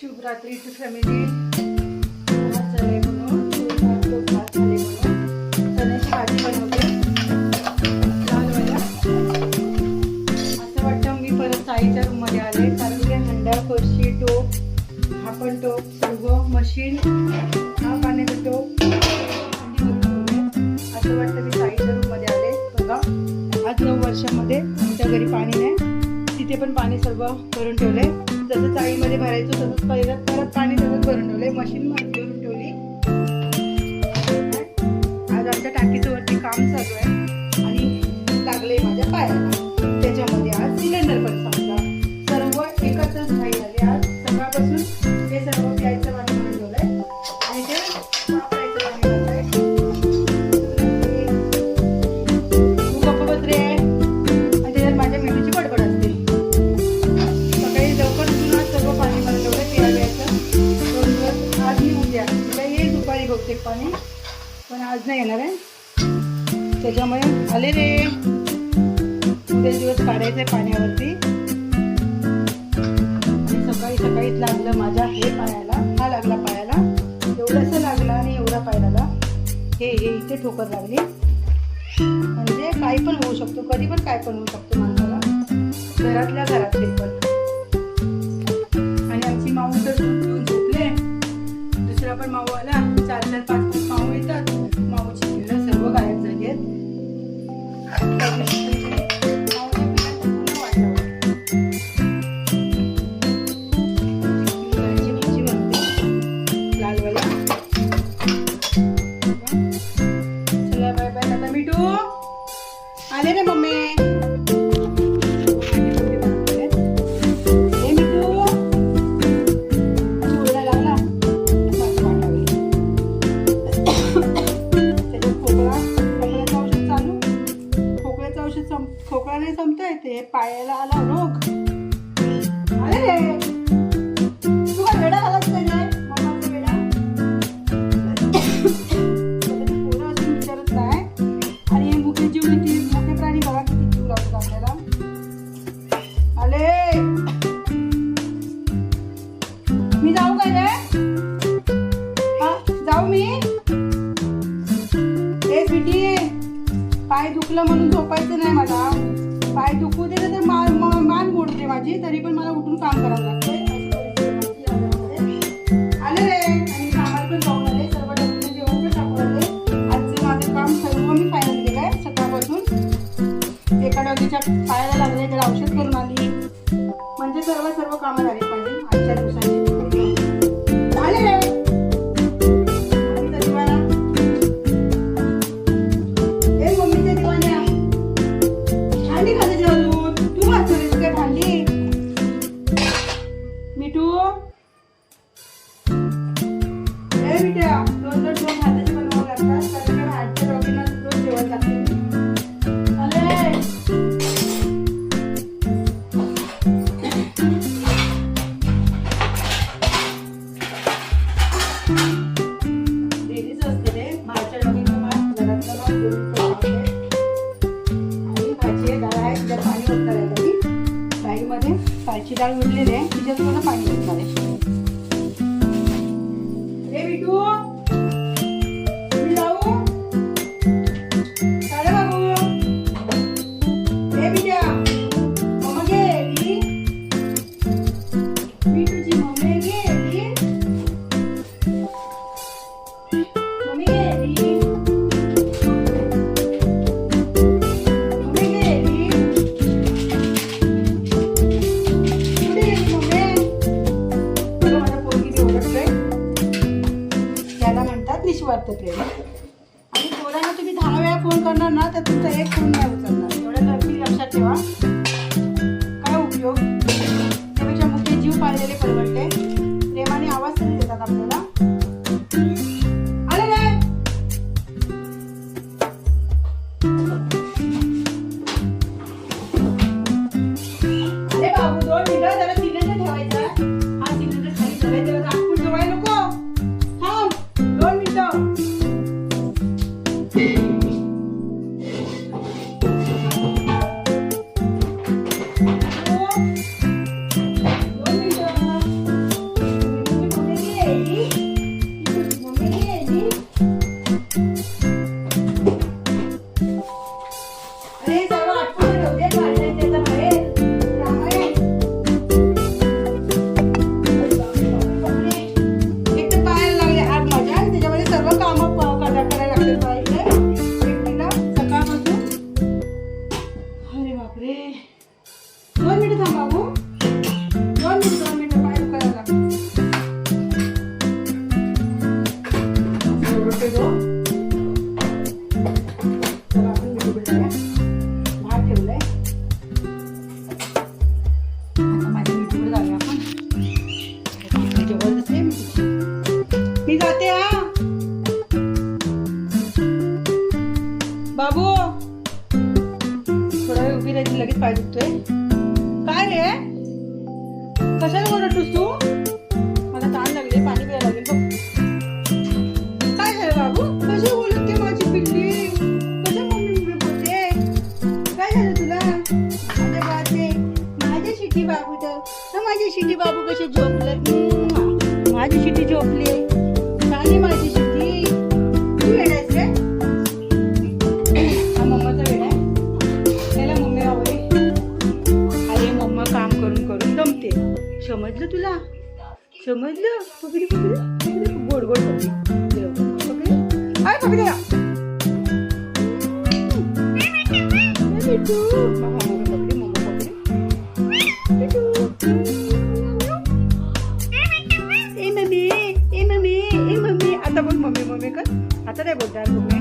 शुभरात्री फॅमिली झाले म्हणून भात झाले म्हणून चण्याची भाजी बनवते. असं वाटतं मी परत साईच्या रूममध्ये आले. कारण की हंडा फरशी टोप हा टोप सर्व मशीन हा पाण्याचा टोप असं वाटतं मी साईच्या रूममध्ये आले. बघा आज नऊ वर्षामध्ये आमच्या घरी पाणी नाही. तिथे पण पाणी सर्व करून ठेवले कढईमध्ये भरायचो तसंच पहिलं परत पाणी तसंच भरून ठेवले मशीन भरून ठेवली. आज आमच्या टाकीचं वरती काम चालू आहे. आणि लागले माझ्या पायाला. त्याच्यामध्ये आज सिलेंडर पण संपला सर्व एकत्रच घाई झाले आज. सकाळपासून होते पाणी पण आज नाही येणार आहे. त्याच्यामुळे आले रे. उद्या दिवस काढायचे पाण्यावरती. सकाळी सकाळीच लागलं माझ्या हे पायाला हा लागला पायाला. एवढासा लागला आणि एवढा पायाला. हे हे इथे ठोकर लागली. म्हणजे काही पण होऊ शकतो. कधी पण काय पण होऊ शकतो माणसाला. घरातल्या घरातले पण. दुसरा पण माऊ आला चार पायाला आला रोग. अरे तुला वेडा आलाच नाही रे? मम्माचा वेडा. पोरं असून विचारत नाही. आणि हे मुखे जीव किती मोठे प्राणी बघा किती जीव लावतात आपल्याला. आले. मी जाऊ काय रे जाऊ मी. ए बिटी पाय दुखलं म्हणून झोपायचं नाही मला. पाय दुखू दे तर मान मोडते माझी तरी पण मला उठून काम करावं लागतंय. डाळ उरलेली आहे. तिच्यात थोडं पाणी ओतणार आहे. फोन करणार ना तर तुमचा एक फोन नाही उचलणार. एवढं नक्की लक्षात ठेवा. उभी राहायची लगेच पाय दुखतोय. काय रे? कशाला ओरडतोस तू? समजलं? पकडी पकडी गोड गोड पकडी. पकडी. ए, मम्मा मम्मी ए मम्मी. ए मम्मी. ए मम्मी. आता बघ मम्मी मम्मी कर. आता नाही बोलणार मम्मी.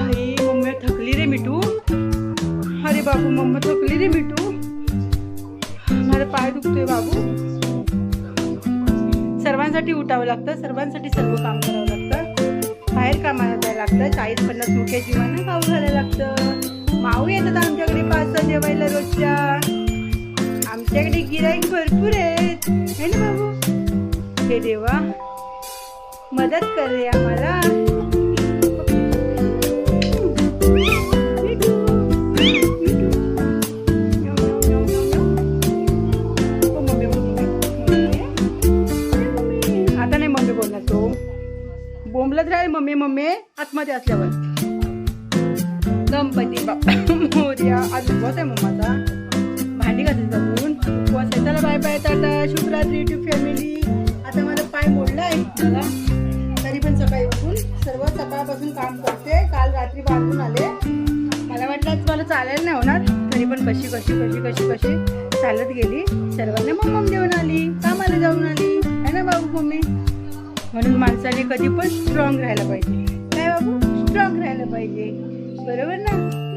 अरे मम्मी थकली रे मिठू. अरे बाबू मम्मा थकली रे मिठू. माझा पाय दुखतोय बाबू. सर्वांसाठी उठावं लागतं सर्वांसाठी सर्व काम करावं लागतं. बाहेर कामाला जायला लागतं चाळीस पन्नास मुख्या जीवांना खाऊ घालायला लागतं. माऊ येतात आमच्याकडे पाच सहा जेवायला रोजच्या. आमच्याकडे गिराईक भरपूर आहेत. हे ना बाबू? हे देवा मदत कर आम्हाला. मध्ये असल्यावर. गणपती बाप्पा मोर्या आज उपवास आहे मम्माचा भांडी घातली जाऊन उपवास आहे चला बाय बाय टाटा शुभरात्री टू फॅमिली आता माझा पाय मोडला आहे मला. तरी पण सकाळी उठून सर्व सकाळपासून काम करते. काल रात्री बांधून आले. मला वाटलं तुम्हाला मला चालायला नाही होणार. तरी पण कशी कशी कशी कशी कशी चालत गेली. सर्वांना मम्मम देऊन आली. कामाला जाऊन आली. है ना बाबू मम्मी? म्हणून माणसाने कधी पण स्ट्रॉंग राहायला पाहिजे. स्ट्रॉंग राहिलं पाहिजे. बरोबर ना?